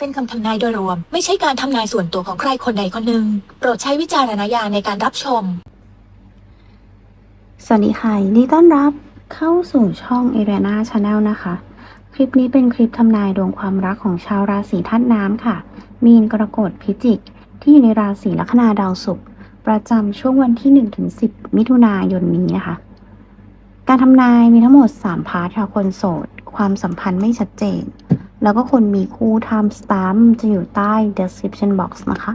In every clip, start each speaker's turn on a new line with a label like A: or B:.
A: เป็นคำทำนายโดยรวม ไม่ใช่การทำนายส่วนตัวของใครคนใดคนหนึ่ง โปรดใช้วิจารณญาณในการรับชม
B: สวัสดีค่ะยินดีต้อนรับเข้าสู่ช่อง a r i a n a Channel นะคะ คลิปนี้เป็นคลิปทำนายดวงความรักของชาวราศีธาตุน้ำค่ะ มีนกรกฎพิจิก ที่อยู่ในราศีลัคนาดาวศุกร์ประจำช่วงวันที่ 1-10 มิถุนายนนี้นะคะ การทำนายมีทั้งหมด 3 พาร์ทค่ะคนโสด ความสัมพันธ์ไม่ชัดเจน แล้วก็คนมีคู่ time stamp จะอยู่ใต้ description box นะคะ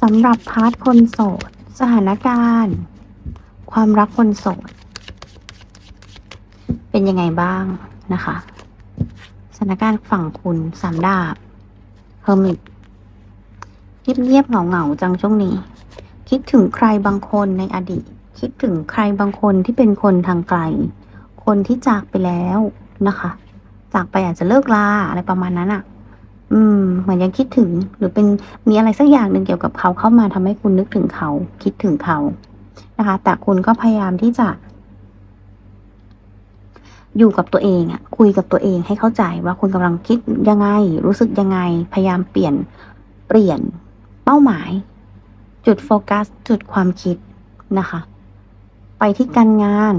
B: สำหรับพาร์ทคนโสด สถานการณ์ ความรักคนโสด เป็นยังไงบ้างนะคะ สถานการณ์ฝั่งคุณสามดาบเฮอร์มิตเงียบๆเหงาๆจังช่วงนี้ คิดถึงใครบางคนในอดีต คิดถึงใครบางคนที่เป็นคนทางไกล คนที่จากไปแล้วนะคะ จากไปอาจจะเลิกลาอะไรประมาณนั้นอะ่ะ อืม เหมือนยังคิดถึง หรือเป็นมีอะไรสักอย่างหนึ่งเกี่ยวกับเขาเข้ามาทำให้คุณนึกถึงเขา คิดถึงเขา นะคะ แต่คุณก็พยายามที่จะ อยู่กับตัวเองอะคุยกับตัวเองให้เข้าใจว่าคุณกำลังคิดยังไง รู้สึกยังไง พยายามเปลี่ยน เปลี่ยน เป้าหมาย จุดโฟกัส จุดความคิดนะคะ ไปที่การงาน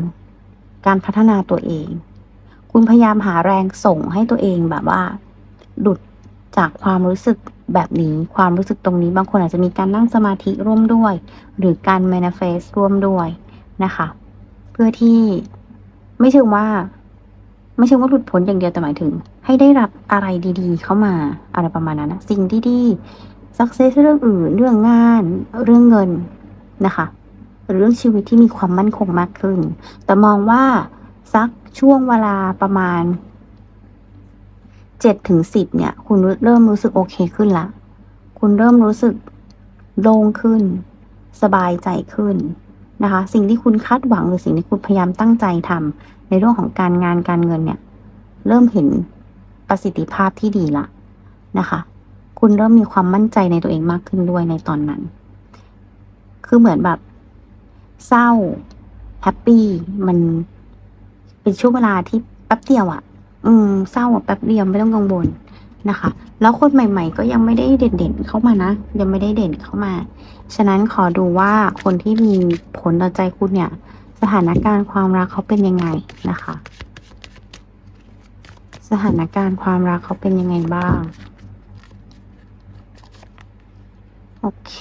B: การพัฒนาตัวเอง คุณพยายามหาแรงส่งให้ตัวเองแบบว่า หลุดจากความรู้สึกแบบนี้ความรู้สึกตรงนี้บางคนอาจจะมีการนั่งสมาธิร่วมด้วย หรือการ manifest ร่วมด้วยนะคะ เพื่อที่ไม่เชิงว่า ไม่เชิงว่าหลุดพ้นอย่างเดียวแต่หมายถึง ให้ได้รับอะไรดี ๆ เข้ามาอะไรประมาณนั้นนะสิ่งที่ดี success เรื่องอื่น เรื่องงาน เรื่องเงินนะคะหรือเรื่องชีวิตที่มีความมั่นคงมากขึ้น แต่มองว่าสัก ช่วงเวลาประมาณเจ็ดถึงสิบเนี่ย คุณเริ่มรู้สึกโอเคขึ้นละ คุณเริ่มรู้สึกโล่งขึ้น สบายใจขึ้นนะคะ สิ่งที่คุณคาดหวังหรือสิ่งที่คุณพยายามตั้งใจทำในเรื่องของการงานการเงินเนี่ย เริ่มเห็นประสิทธิภาพที่ดีละนะคะ คุณเริ่มมีความมั่นใจในตัวเองมากขึ้นด้วยในตอนนั้น คือเหมือนแบบ เศร้าแฮปปี้มัน เป็นช่วงเวลาที่แป๊บเดียวอะ่ะ อืมเศร้าอะแป๊บเดียวไม่ต้องกังวลนะคะ แล้วคนใหม่ ๆ ก็ยังไม่ได้เด่นๆเข้ามานะ ยังไม่ได้เด่นเข้ามา ฉะนั้นขอดูว่าคนที่มีผลต่อใจคุณเนี่ย สถานการณ์ความรักเขาเป็นยังไงนะคะ สถานการณ์ความรักเขาเป็นยังไงบ้างโอเค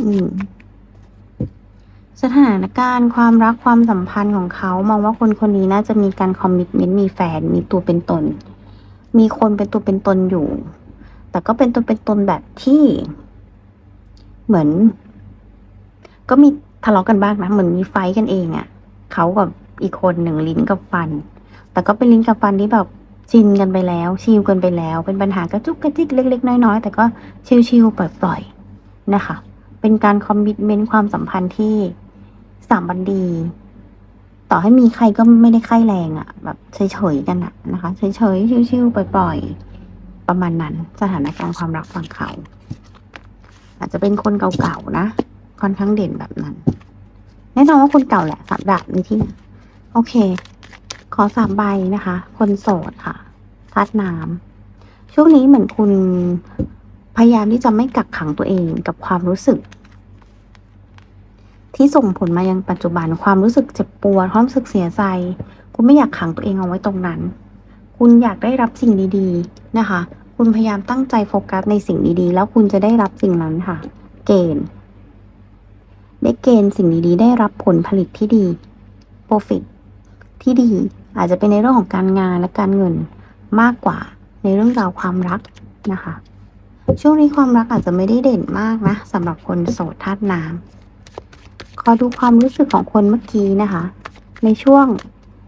B: อืม สถานการณ์ความรักความสัมพันธ์ของเขามองว่าคนคนนี้น่าจะมีการคอมมิ t เมนต์มีแฟนมีตัวเป็นตน มีคนเป็นตัวเป็นตนอยู่ แต่ก็เป็นตัวเป็นตนแบบที่ เหมือน ก็มีทะเลาะกันบ้างนะเหมือนมีไฟกันเองอะ่ะเขากับอีกคนหนึ่งลิ้นกับฟัน แต่ก็เป็นลิ้นกับฟันที่แบบชินกันไปแล้ว ชิลกันไปแล้ว เป็นปัญหากระจุกกระจิกเล็ก ๆ น้อยๆแต่ก็ชิลๆปล่อยๆนะคะ เป็นการคอมมิ t เมนต์ความสัมพันธ์ที่ สามบันดี ต่อให้มีใครก็ไม่ได้ค่ายแรงอะ่ะ แบบเฉยๆกันอะนะคะเฉยๆชิวๆปล่อยๆประมาณนั้น สถานการณ์ความรักฝั่งเขา อาจจะเป็นคนเก่าๆนะค่อนข้างเด่นแบบนั้น แน่นอนว่าคนเก่าแหละสามดาบในที่นี้โอเค ขอสามใบนะคะ คนโสดค่ะธาตุน้ำช่วงนี้เหมือนคุณพยายามที่จะไม่กักขังตัวเองกับความรู้สึก ที่ส่งผลมายังปัจจุบันความรู้สึกเจ็บปวดความรู้สึกเสียใจ คุณไม่อยากขังตัวเองเอาไว้ตรงนั้น คุณอยากได้รับสิ่งดีๆนะคะ คุณพยายามตั้งใจโฟกัสในสิ่งดีๆ แล้วคุณจะได้รับสิ่งนั้นค่ะ เกณฑ์ได้เกณฑ์สิ่งดีๆ ได้รับผลผลิตที่ดี profit ที่ดีอาจจะเป็นในเรื่องของการงานและการเงินมากกว่าในเรื่องราวความรักนะคะ ช่วงนี้ความรักอาจจะไม่ได้เด่นมากนะสำหรับคนโสดธาตุน้ำ ขอดูความรู้สึกของคนเมื่อกี้นะคะ ในช่วง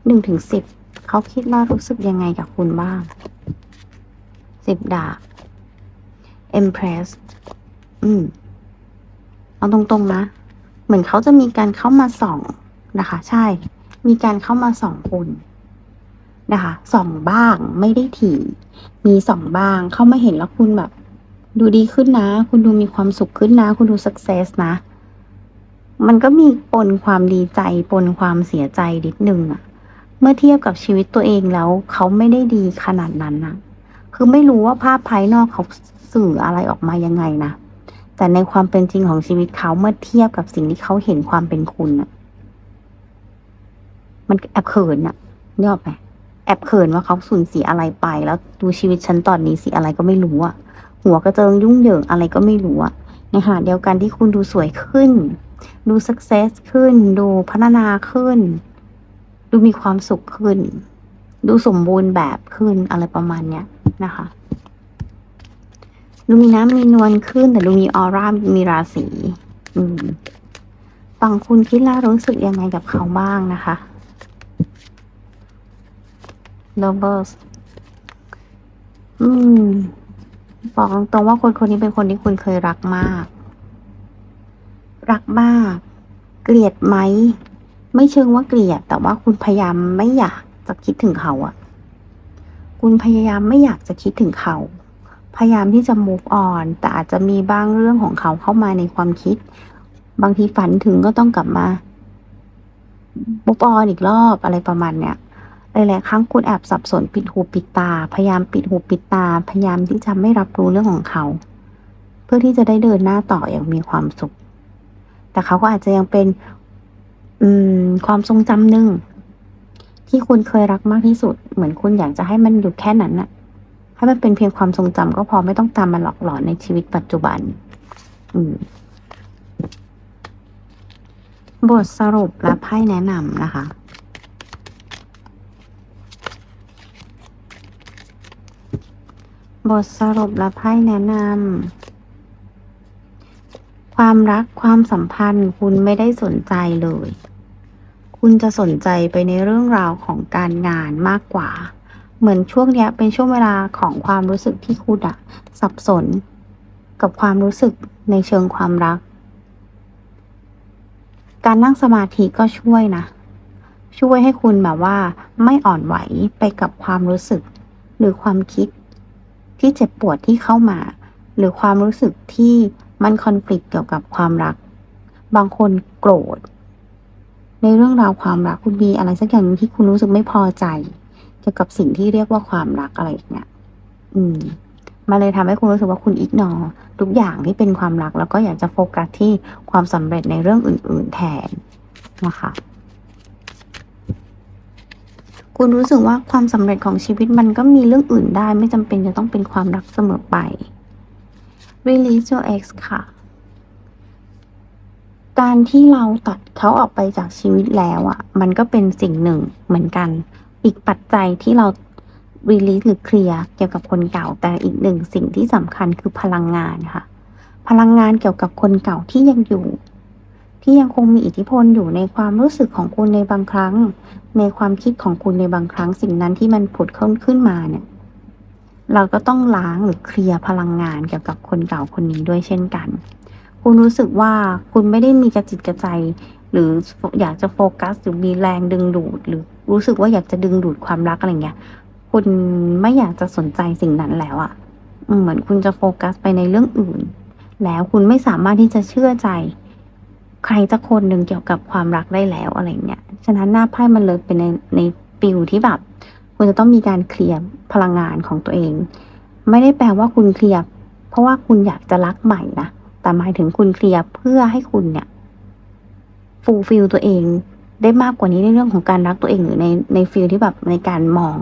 B: หนึ่งถึงสิบเขาคิดว่ารู้สึกยังไงกับคุณบ้างสิบดาบ Empress อืม เอาตรงๆนะ เหมือนเขาจะมีการเข้ามาส่องนะคะ ใช่ มีการเข้ามาส่องคุณนะคะส่องบ้างไม่ได้ถี่ มีส่องบ้างเข้ามาเห็นแล้วคุณแบบ ดูดีขึ้นนะ คุณดูมีความสุขขึ้นนะ คุณดูสักเซสนะ มันก็มีปนความดีใจปนความเสียใจนิดนึงอะเมื่อเทียบกับชีวิตตัวเองแล้วเขาไม่ได้ดีขนาดนั้นนะคือไม่รู้ว่าภาพภายนอกเขาสื่ออะไรออกมายังไงนะ แต่ในความเป็นจริงของชีวิตเขาเมื่อเทียบกับสิ่งที่เขาเห็นความเป็นคุณอะมันแอบเขินอะนึกออกไหมแอบเขินว่าเขาสูญเสียอะไรไป แล้วดูชีวิตฉันตอนนี้สิอะไรก็ไม่รู้อะหัวกระเจิงยุ่งเหยิงอะไรก็ไม่รู้อะในขณะเดียวกันที่คุณดูสวยขึ้น ดูสักเซสขึ้น ดูพัฒนาขึ้น ดูมีความสุขขึ้น ดูสมบูรณ์แบบขึ้นอะไรประมาณเนี้ยนะคะ ดูมีน้ำมีนวลขึ้น แต่ดูมีออร่ามีราศีอืมฝั่งคุณคิดแล้วรู้สึกยังไงกับเขาบ้างนะคะ lovers อืม บอกตรงๆว่าคนคนนี้เป็นคนที่คุณเคยรักมาก รักมาก เกลียดไหม ไม่เชิงว่าเกลียด แต่ว่าคุณพยายามไม่อยากจะคิดถึงเขาอะคุณพยายามไม่อยากจะคิดถึงเขา พยายามที่จะ move on แต่อาจจะมีบ้างเรื่องของเขาเข้ามาในความคิด บางทีฝันถึงก็ต้องกลับมา move on อีกรอบอะไรประมาณเนี้ยหลายๆครั้งคุณแอบสับสนปิดหูปิดตา พยายามปิดหูปิดตา พยายามที่จะไม่รับรู้เรื่องของเขา เพื่อที่จะได้เดินหน้าต่ออย่างมีความสุข แต่เขาก็อาจจะยังเป็น อืม ความทรงจำหนึ่งที่คุณเคยรักมากที่สุด เหมือนคุณอยากจะให้มันหยุดแค่นั้นน่ะ ให้มันเป็นเพียงความทรงจำก็พอไม่ต้องตามมาหลอกหลอนในชีวิตปัจจุบัน อืม บทสรุปและไพ่แนะนำนะคะบทสรุปและไพ่แนะนำ ความรักความสัมพันธ์คุณไม่ได้สนใจเลย คุณจะสนใจไปในเรื่องราวของการงานมากกว่า เหมือนช่วงเนี้ยเป็นช่วงเวลาของความรู้สึกที่คุณอะสับสน กับความรู้สึกในเชิงความรัก การนั่งสมาธิก็ช่วยนะ ช่วยให้คุณแบบว่า ไม่อ่อนไหวไปกับความรู้สึก หรือความคิดที่เจ็บปวดที่เข้ามา หรือความรู้สึกที่ มันคอนฟ lict เกี่ยวกับความรัก บางคนโกรธ ในเรื่องราวความรักคุณมีอะไรสักอย่างที่คุณรู้สึกไม่พอใจ เกี่ยวกับสิ่งที่เรียกว่าความรักอะไรอย่างเงี้ย อืมมาเลยทำให้คุณรู้สึกว่าคุณอิกนอทุกอย่างที่เป็นความรัก แล้วก็อยากจะโฟกัสที่ความสำเร็จในเรื่องอื่น ๆ แทนนะคะคุณรู้สึกว่าความสำเร็จของชีวิตมันก็มีเรื่องอื่นได้ ไม่จำเป็นจะต้องเป็นความรักเสมอไป release your ex ค่ะ การที่เราตัดเขาออกไปจากชีวิตแล้วอะ่ะ มันก็เป็นสิ่งหนึ่งเหมือนกัน อีกปัจจัยที่เรา release หรือเคลียร์เกี่ยวกับคนเก่า แต่อีกหนึ่งสิ่งที่สำคัญคือพลังงานค่ะ พลังงานเกี่ยวกับคนเก่าที่ยังอยู่ ที่ยังคงมีอิทธิพลอยู่ในความรู้สึกของคุณในบางครั้ง ในความคิดของคุณในบางครั้งสิ่งนั้นที่มันผุดขึ้นขึ้นมาเนี่ย เราก็ต้องล้างหรือเคลียร์พลังงานเกี่ยวกับคนเก่าคนนี้ด้วยเช่นกัน คุณรู้สึกว่าคุณไม่ได้มีกระจิตกระใจ หรืออยากจะโฟกัสหรือมีแรงดึงดูด หรือรู้สึกว่าอยากจะดึงดูดความรักอะไรเงี้ย คุณไม่อยากจะสนใจสิ่งนั้นแล้วอะ่ะเหมือนคุณจะโฟกัสไปในเรื่องอื่น แล้วคุณไม่สามารถที่จะเชื่อใจ ใครสักคนหนึ่งเกี่ยวกับความรักได้แล้วอะไรเงี้ย ฉะนั้นหน้าไพ่มันเลยเป็นในในฟิลที่แบบ คุณจะต้องมีการเคลียร์พลังงานของตัวเอง ไม่ได้แปลว่าคุณเคลียร์เพราะว่าคุณอยากจะรักใหม่นะแต่หมายถึงคุณเคลียร์เพื่อให้คุณเนี่ยฟูลฟิลตัวเองได้มากกว่านี้ในเรื่องของการรักตัวเองหรือในในฟิลที่แบบในการมอง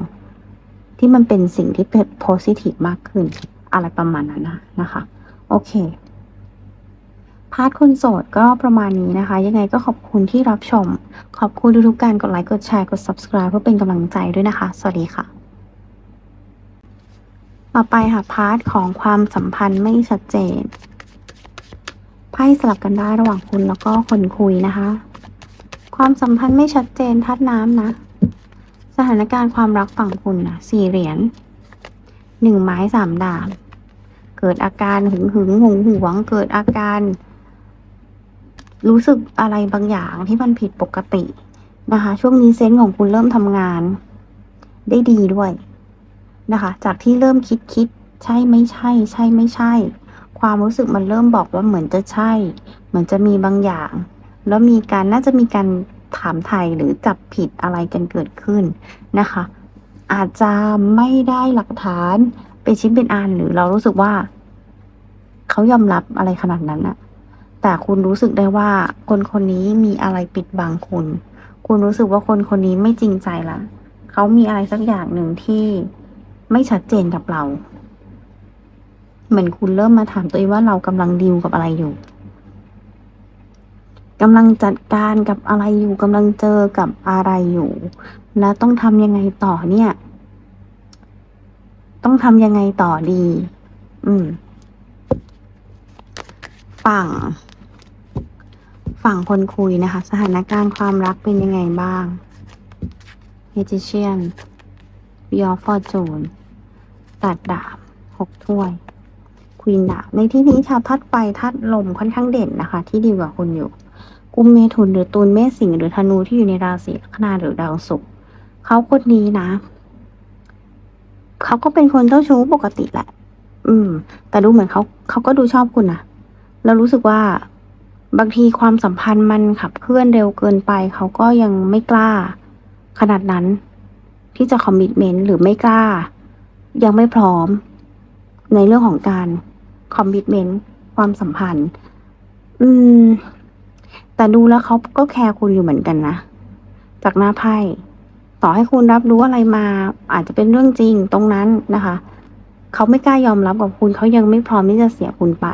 B: ที่มันเป็นสิ่งที่เป็นโพซิทีฟมากขึ้น อะไรประมาณนั้นนะนะคะ โอเค พาร์ทคนโสดก็ประมาณนี้นะคะ ยังไงก็ขอบคุณที่รับชม ขอบคุณทุกๆการกดไลค์กดแชร์กด subscribe เพื่อเป็นกำลังใจด้วยนะคะ สวัสดีค่ะ ต่อไปค่ะพาร์ทของความสัมพันธ์ไม่ชัดเจนไพ่สลับกันได้ระหว่างคุณแล้วก็คนคุยนะคะ ความสัมพันธ์ไม่ชัดเจนทัดน้ำนะ สถานการณ์ความรักฝั่งคุณนะสี่เหรียญหนึ่งไม้สามดาบเกิดอาการหึงหึงหวงหวง เกิดอาการ รู้สึกอะไรบางอย่างที่มันผิดปกตินะคะ ช่วงนี้เซนส์ของคุณเริ่มทำงาน ได้ดีด้วยนะคะ จากที่เริ่มคิดคิดใช่ไม่ใช่ ใช่ไม่ใช่ ความรู้สึกมันเริ่มบอกว่าเหมือนจะใช่ เหมือนจะมีบางอย่าง แล้วมีการน่าจะมีการถามไทยหรือจับผิดอะไรกันเกิดขึ้นนะคะ อาจจะไม่ได้หลักฐานเป็นชิ้นเป็นอันหรือเรารู้สึกว่า เขายอมรับอะไรขนาดนั้นอะ แต่คุณรู้สึกได้ว่าคนคนนี้มีอะไรปิดบังคุณ คุณรู้สึกว่าคนคนนี้ไม่จริงใจละเขามีอะไรสักอย่างหนึ่งที่ไม่ชัดเจนกับเรา เหมือนคุณเริ่มมาถามตัวเองว่าเรากำลังดิวกับอะไรอยู่กำลังจัดการกับอะไรอยู่กำลังเจอกับอะไรอยู่ แล้วต้องทำยังไงต่อเนี่ย ต้องทำยังไงต่อดี อืม ฝั่ง ฝั่งคนคุยนะคะ สถานการณ์ความรักเป็นยังไงบ้าง Magician w h e e l of Fortune ตัดดาบหกถ้วยควีนดาบในที่นี้ชาวทัดไฟทัดลมค่อนข้างเด่นนะคะ ที่ดีกว่าคุณอยู่ กุมเมถุนหรือตูนเมษสิงห์หรือธนูที่อยู่ในราศีลัคนาหรือดาวศุกร์เขาคนนี้นะ เขาก็เป็นคนเจ้าชู้ปกติแหละ อืม แต่ดูเหมือนเขาเขาก็ดูชอบคุณนะแล้วรู้สึกว่า บางทีความสัมพันธ์มันขับเคลื่อนเร็วเกินไป เขาก็ยังไม่กล้า ขนาดนั้น ที่จะคอมมิชเมนต์หรือไม่กล้า ยังไม่พร้อม ในเรื่องของการคอมมิชเมนต์ความสัมพันธ์ อืม แต่ดูแล้วเขาก็แคร์คุณอยู่เหมือนกันนะ จากหน้าไพ่ต่อให้คุณรับรู้อะไรมา อาจจะเป็นเรื่องจริงตรงนั้นนะคะ เขาไม่กล้ายอมรับกับคุณเขายังไม่พร้อมที่จะเสียคุณไป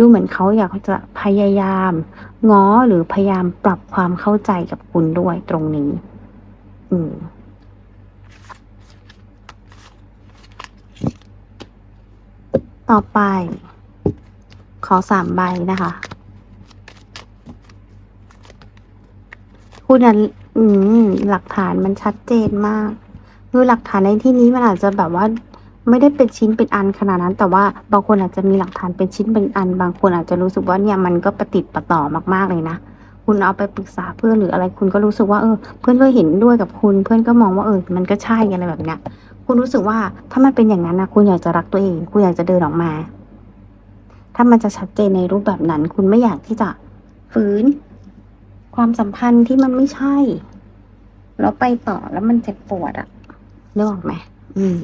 B: ดูเหมือนเขาอยากจะพยายาม ง้อหรือพยายามปรับความเข้าใจกับคุณด้วยตรงนี้ อืมต่อไป ขอสามใบนะคะ คุณอะอืมหลักฐานมันชัดเจนมาก คือหลักฐานในที่นี้มันอาจจะแบบว่า ไม่ได้เป็นชิ้นเป็นอันขนาดนั้น แต่ว่าบางคนอาจจะมีหลักฐานเป็นชิ้นเป็นอัน บางคนอาจจะรู้สึกว่าเนี่ยมันก็ประติดประต่อมากๆเลยนะคุณเอาไปปรึกษาเพื่อนหรืออะไรคุณก็รู้สึกว่าเออ เพื่อนก็เห็นด้วยกับคุณ เพื่อนก็มองว่าเออมันก็ใช่อะไรแบบเนี้ยคุณรู้สึกว่าถ้ามันเป็นอย่างนั้นนะคุณอยากจะรักตัวเอง คุณอยากจะเดินออกมา ถ้ามันจะชัดเจนในรูปแบบนั้น คุณไม่อยากที่จะฝืน ความสัมพันธ์ที่มันไม่ใช่ แล้วไปต่อแล้วมันเจ็บปวดอะนึกออกไหมอืม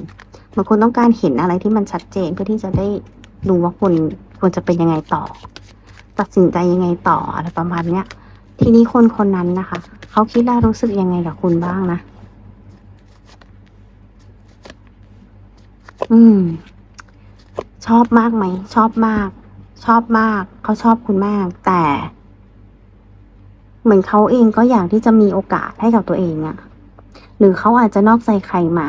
B: บางคนต้องการเห็นอะไรที่มันชัดเจนเพื่อที่จะได้รู้ว่าคุณควรจะเป็นยังไงต่อ ตัดสินใจยังไงต่ออะไรประมาณเนี้ย ทีนี้คนคนนั้นนะคะ เขาคิดและรู้สึกยังไงกับคุณบ้างนะ อืม ชอบมากไหม ชอบมาก ชอบมาก เขาชอบคุณมาก แต่ เหมือนเขาเองก็อยากที่จะมีโอกาสให้กับตัวเองอะหรือเขาอาจจะนอกใจใครมา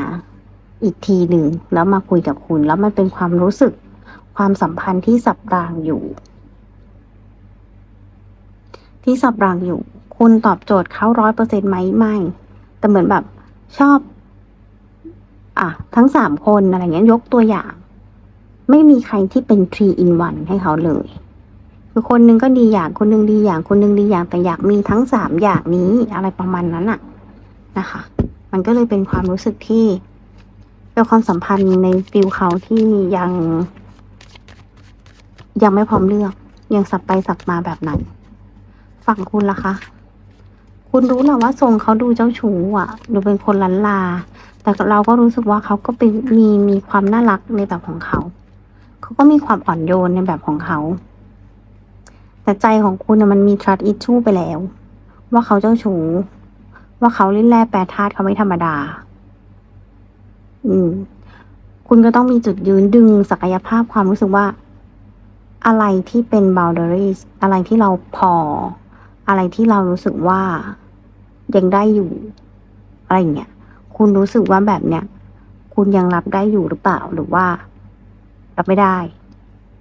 B: อีกทีหนึ่งแล้วมาคุยกับคุณ แล้วมันเป็นความรู้สึกความสัมพันธ์ที่สับรางอยู่ ที่สับรางอยู่ คุณตอบโจทย์เขาร้อยเปอร์เซ็นต์ไหมไม่ แต่เหมือนแบบชอบ อะ ทั้งสามคนอะไรเงี้ยยกตัวอย่าง ไม่มีใครที่เป็น three in one ให้เขาเลย คือคนนึงก็ดีอย่างคนนึงดีอย่างคนนึงดีอย่างแต่อยากมีทั้งสามอย่างนี้อะไรประมาณนั้นอะนะคะ มันก็เลยเป็นความรู้สึกที่ เป็นความสัมพันธ์ในฟิลเขาที่ยัง ยังไม่พร้อมเลือก ยังสับไปสับมาแบบนั้นฝั่งคุณล่ะคะ คุณรู้แหละว่าทรงเขาดูเจ้าชู้อะ ดูเป็นคนลันลา แต่เราก็รู้สึกว่าเขาก็เป็นมีมีความน่ารักในแบบของเขา เขาก็มีความอ่อนโยนในแบบของเขา แต่ใจของคุณมันมี trust issue ไปแล้ว ว่าเขาเจ้าชู้ว่าเขาลิ้นแร่แปรธาตุเขาไม่ธรรมดา อืม คุณก็ต้องมีจุดยืนดึงศักยภาพความรู้สึกว่า อะไรที่เป็น boundaries อะไรที่เราพอ อะไรที่เรารู้สึกว่ายังได้อยู่ อะไรอย่างเงี้ย คุณรู้สึกว่าแบบเนี้ย คุณยังรับได้อยู่หรือเปล่าหรือว่า รับไม่ได้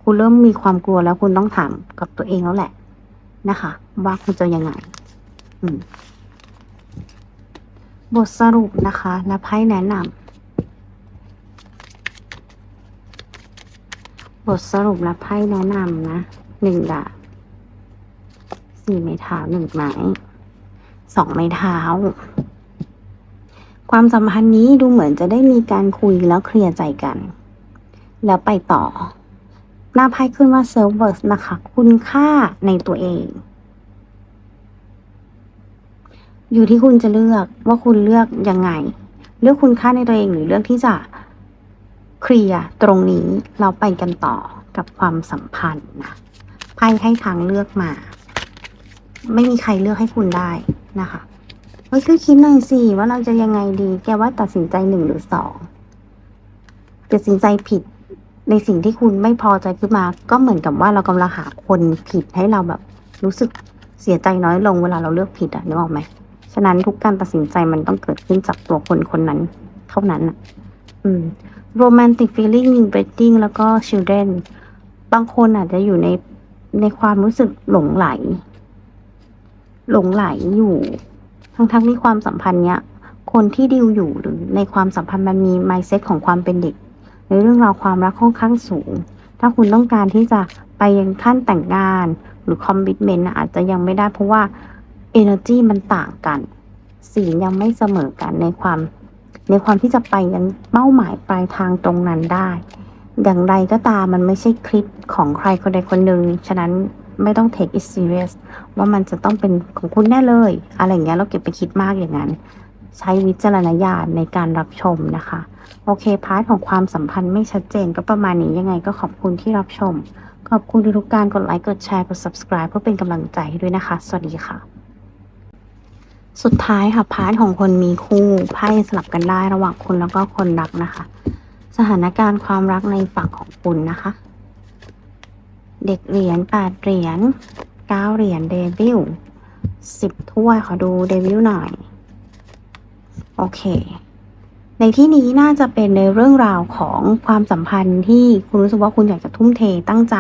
B: คุณเริ่มมีความกลัวแล้วคุณต้องถามกับตัวเองแล้วแหละ นะคะ ว่าคุณจะยังไง อืมบทสรุปนะคะ และไพ่แนะนำ บทสรุปและไพ่แนะนำนะหนึ่งดาบสี่ไม้เท้าหนึ่งไม้สองไม้เท้า ความสัมพันธ์นี้ดูเหมือนจะได้มีการคุยแล้วเคลียร์ใจกัน แล้วไปต่อ หน้าไพ่ขึ้นว่า self worth นะคะ คุณค่าในตัวเอง อยู่ที่คุณจะเลือกว่าคุณเลือกยังไง เลือกคุณค่าในตัวเองหรือเลือกที่จะ เคลียร์ตรงนี้เราไปกันต่อกับความสัมพันธ์นะไพ่ให้ทางเลือกมา ไม่มีใครเลือกให้คุณได้นะคะเฮ้ยคือคิดหน่อยสิว่าเราจะยังไงดี แกว่าตัดสินใจหนึ่งหรือสองตัดสินใจผิดในสิ่งที่คุณไม่พอใจขึ้นมา ก็เหมือนกับว่าเรากำลังหาคนผิดให้เราแบบ รู้สึกเสียใจน้อยลงเวลาเราเลือกผิดอะนึกออกไหมฉะนั้นทุกการตัดสินใจมันต้องเกิดขึ้นจากตัวคนคนนั้น เท่านั้นอะอืม romantic feeling wedding แล้วก็ children บางคนอาจจะอยู่ในในความรู้สึกหลงไหล หลงไหลอยู่ ทั้งทั้งๆที่ความสัมพันธ์เนี้ย คนที่ดิวอยู่หรือในความสัมพันธ์มันมี mindset ของความเป็นเด็ก ในเรื่องราวความรักค่อนข้างสูง ถ้าคุณต้องการที่จะไปยังขั้นแต่งงานหรือ commitment น่ะอาจจะยังไม่ได้เพราะว่า energy มันต่างกัน สียังไม่เสมอกันในความ ในความที่จะไปยังเป้าหมายปลายทางตรงนั้นได้อย่างไรก็ตามมันไม่ใช่คลิปของใครคนใดคนหนึ่ง ฉะนั้นไม่ต้อง take it serious ว่ามันจะต้องเป็นของคุณแน่เลย อะไรอย่างเงี้ยเราเก็บไปคิดมากอย่างนั้น ใช้วิจารณญาณในการรับชมนะคะ โอเค พาร์ทของความสัมพันธ์ไม่ชัดเจนก็ประมาณนี้ยังไงก็ขอบคุณที่รับชม ขอบคุณทุกการกดไลค์กดแชร์กด subscribe เพื่อเป็นกำลังใจให้ด้วยนะคะ สวัสดีค่ะ สุดท้ายค่ะพาร์ทของคนมีคู่ไพ่สลับกันได้ระหว่างคุณแล้วก็คนรักนะคะ สถานการณ์ความรักในฝั่งของคุณนะคะ เด็กเหรียญแปดเหรียญเก้าเหรียญเดวิลสิบถ้วยขอดูเดวิลหน่อย โอเค ในที่นี้น่าจะเป็นในเรื่องราวของความสัมพันธ์ที่คุณรู้สึกว่าคุณอยากจะทุ่มเทตั้งใจ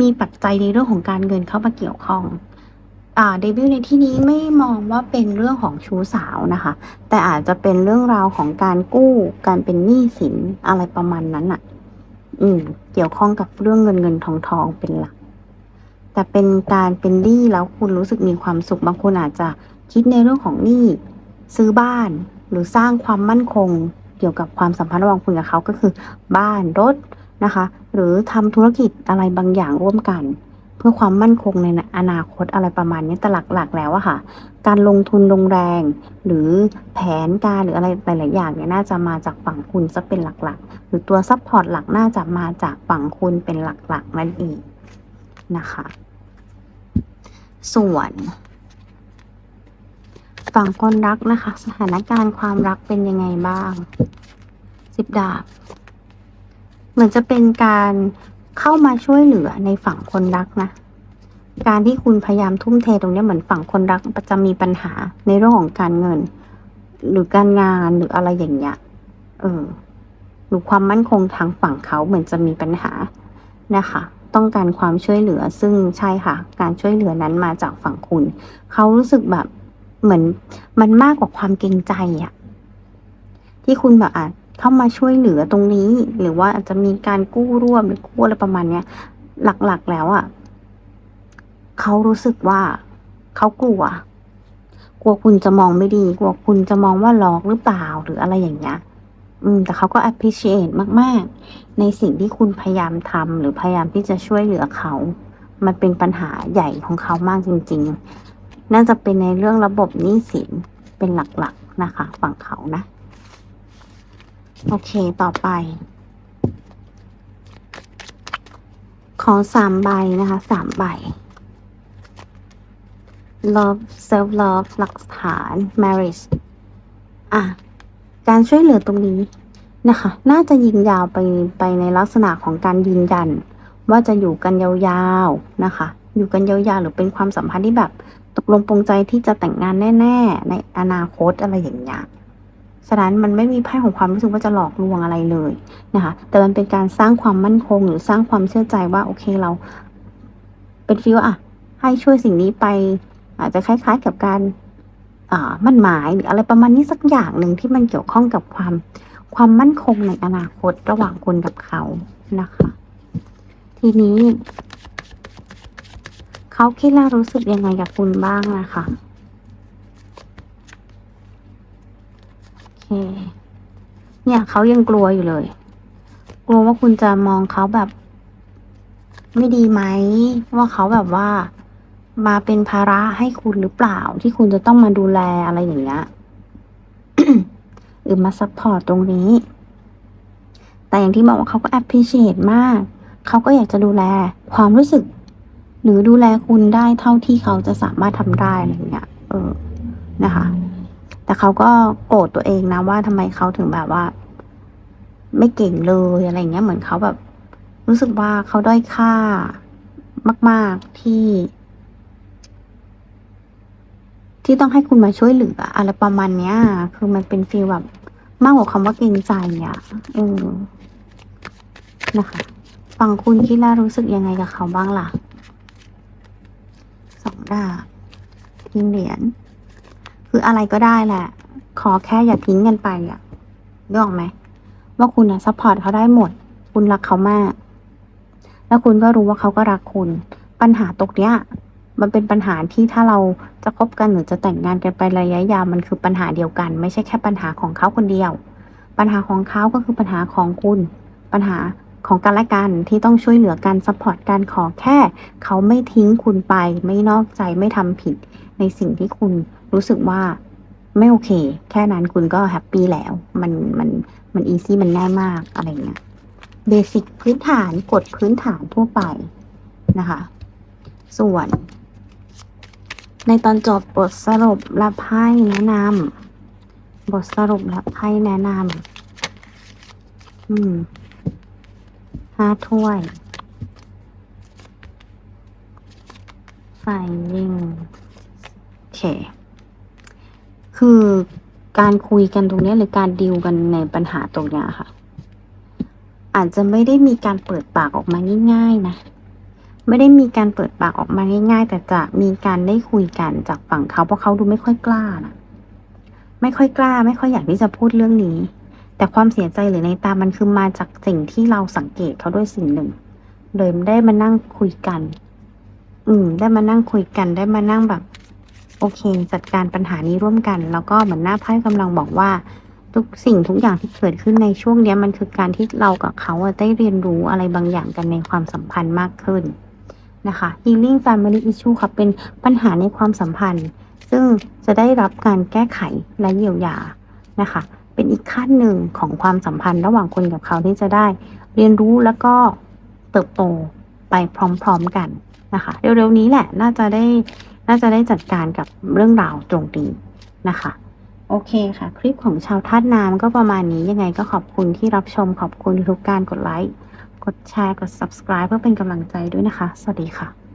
B: มีปัจจัยในเรื่องของการเงินเข้ามาเกี่ยวข้อง เดบิวต์ในที่นี้ไม่มองว่าเป็นเรื่องของชู้สาวนะคะ แต่อาจจะเป็นเรื่องราวของการกู้การเป็นหนี้สินอะไรประมาณนั้นอะอืม เกี่ยวข้องกับเรื่องเงินเงินทองทองเป็นหลัก แต่เป็นการเป็นหนี้แล้วคุณรู้สึกมีความสุขบางคนอาจจะคิดในเรื่องของหนี้ซื้อบ้านหรือสร้างความมั่นคง เกี่ยวกับความสัมพันธ์ระหว่างคุณกับเขาก็คือ บ้านรถนะคะ หรือทำธุรกิจอะไรบางอย่างร่วมกัน เพื่อความมั่นคงในอนาคตอะไรประมาณนี้แต่หลักๆแล้วอะค่ะ การลงทุนลงแรง หรือแผนการหรืออะไรหลายๆอย่างเนี่ยน่าจะมาจากฝั่งคุณซะเป็นหลักๆ หรือตัวซัพพอร์ตหลักน่าจะมาจากฝั่งคุณเป็นหลักๆนั่นเองนะคะ ส่วนฝั่งคนรักนะคะ สถานการณ์ความรักเป็นยังไงบ้างสิบดาบ เหมือนจะเป็นการ เข้ามาช่วยเหลือในฝั่งคนรักนะ การที่คุณพยายามทุ่มเทตรงนี้เหมือนฝั่งคนรักจะมีปัญหาในเรื่องของการเงิน หรือการงานหรืออะไรอย่างเงี้ย เออ หรือความมั่นคงทางฝั่งเขาเหมือนจะมีปัญหานะคะ ต้องการความช่วยเหลือ ซึ่งใช่ค่ะ การช่วยเหลือนั้นมาจากฝั่งคุณ เขารู้สึกแบบเหมือนมันมากกว่าความเกรงใจอะที่คุณแบบอาจ เข้ามาช่วยเหลือตรงนี้ หรือว่าอาจจะมีการกู้ร่วมหรือกู้อะไรประมาณเนี้ยหลักๆแล้วอะเขารู้สึกว่าเขากลัว กลัวคุณจะมองไม่ดี กลัวคุณจะมองว่าหลอกหรือเปล่าหรืออะไรอย่างเงี้ยอืมแต่เขาก็ appreciate มาก ๆ ในสิ่งที่คุณพยายามทำหรือพยายามที่จะช่วยเหลือเขา มันเป็นปัญหาใหญ่ของเขามากจริง ๆ น่าจะเป็นในเรื่องระบบหนี้สินเป็นหลัก ๆ นะคะ ฝั่งเขานะ โอเคต่อไป ขอสามใบนะคะสามใบ love self love หลักฐาน marriage อะ การช่วยเหลือตรงนี้นะคะ น่าจะยิงยาวไปไปในลักษณะของการยืนยัน ว่าจะอยู่กันยาวๆนะคะ อยู่กันยาวๆ หรือเป็นความสัมพันธ์ที่แบบ ตกลงปรงใจที่จะแต่งงานแน่ ๆ ในอนาคตอะไรอย่างเงี้ย ฉะนั้นมันไม่มีไพ่ของความรู้สึกว่าจะหลอกลวงอะไรเลยนะคะ แต่มันเป็นการสร้างความมั่นคง หรือสร้างความเชื่อใจว่าโอเคเรา เป็นฟีลอะให้ช่วยสิ่งนี้ไป อาจจะคล้ายๆกับการมั่นหมายหรืออะไรประมาณนี้สักอย่างหนึ่งที่มันเกี่ยวข้องกับความความมั่นคงในอนาคตระหว่างคุณกับเขานะคะ ทีนี้ เขาคิดและรู้สึกยังไงกับคุณบ้างนะคะโอ เค เนี่ยเขายังกลัวอยู่เลย กลัวว่าคุณจะมองเขาแบบ ไม่ดีไหม ว่าเขาแบบว่ามาเป็นภาระให้คุณหรือเปล่า ที่คุณจะต้องมาดูแลอะไรอย่างเงี้ยหรือมาซัพพอร์ตตรงนี้ แต่อย่างที่บอกว่าเขาก็ appreciate มาก เขาก็อยากจะดูแลความรู้สึก หรือดูแลคุณได้เท่าที่เขาจะสามารถทำได้อะไรอย่างเงี้ย เออ นะคะ แต่เขาก็โกรธตัวเองนะว่าทำไมเขาถึงแบบว่า ไม่เก่งเลยอะไรเงี้ยเหมือนเขาแบบ รู้สึกว่าเขาด้อยค่ามาก ๆที่ ที่ต้องให้คุณมาช่วยเหลืออะไรประมาณเนี้ย คือมันเป็นฟีลแบบมากกว่าคำว่าเกรงใจอะเออนะคะฝั่งคุณคิดแล้วรู้สึกยังไงกับเขาบ้างล่ะ สองดาบทิ้งเหรียญ คืออะไรก็ได้แหละ ขอแค่อย่าทิ้งกันไปอะนึกออกไหม ว่าคุณอะซัพพอร์ตเขาได้หมด คุณรักเขามาก แล้วคุณก็รู้ว่าเขาก็รักคุณ ปัญหาตรงเนี้ย มันเป็นปัญหาที่ถ้าเราจะคบกันหรือจะแต่งงานกันไประยะยาวมันคือปัญหาเดียวกัน ไม่ใช่แค่ปัญหาของเขาคนเดียว ปัญหาของเขาก็คือปัญหาของคุณ ปัญหาของกันและกันที่ต้องช่วยเหลือกันซัพพอร์ตกันขอแค่ เขาไม่ทิ้งคุณไป ไม่นอกใจไม่ทำผิดในสิ่งที่คุณ รู้สึกว่าไม่โอเค แค่นั้นคุณก็แฮปปี้แล้ว มันมันมันอีซี่มันง่ายมากอะไรเงี้ยเบสิกพื้นฐานกฎพื้นฐานทั่วไปนะคะ ส่วน ในตอนจบบทสรุปและไพ่แนะนำบทสรุปและไพ่แนะนำอืมห้าถ้วยไฟยิงโอเค คือการคุยกันตรงนี้หรือการดีลกันในปัญหาตรงนี้ค่ะ อาจจะไม่ได้มีการเปิดปากออกมาง่าย ๆ นะ ไม่ได้มีการเปิดปากออกมาง่าย ๆ แต่จะมีการได้คุยกันจากฝั่งเขาเพราะเขาดูไม่ค่อยกล้านะไม่ค่อยกล้า ไม่ค่อยอยากที่จะพูดเรื่องนี้ แต่ความเสียใจหรือในตามันคือมาจากสิ่งที่เราสังเกตเขาด้วยสิ่งหนึ่งเลยได้มานั่งคุยกัน อืม ได้มานั่งคุยกันได้มานั่งแบบ โอเค จัดการปัญหานี้ร่วมกัน แล้วก็เหมือนหน้าไพ่กำลังบอกว่า ทุกสิ่งทุกอย่างที่เกิดขึ้นในช่วงนี้มันคือการที่เรากับเขาอะได้เรียนรู้อะไรบางอย่างกันในความสัมพันธ์มากขึ้นนะคะ healing family issue ค่ะเป็นปัญหาในความสัมพันธ์ ซึ่งจะได้รับการแก้ไขและเยียวยานะคะ เป็นอีกขั้นหนึ่งของความสัมพันธ์ ระหว่างคนกับเขาที่จะได้เรียนรู้แล้วก็เติบโตไปพร้อมๆกันนะคะ เร็วๆนี้แหละน่าจะได้ น่าจะได้จัดการกับเรื่องราวตรงนี้นะคะ โอเคค่ะ คลิปของชาวธาตุน้ำก็ประมาณนี้ยังไงก็ขอบคุณที่รับชมขอบคุณทุกการกดไลค์ กดแชร์ กด subscribe เพื่อเป็นกำลังใจด้วยนะคะ สวัสดีค่ะ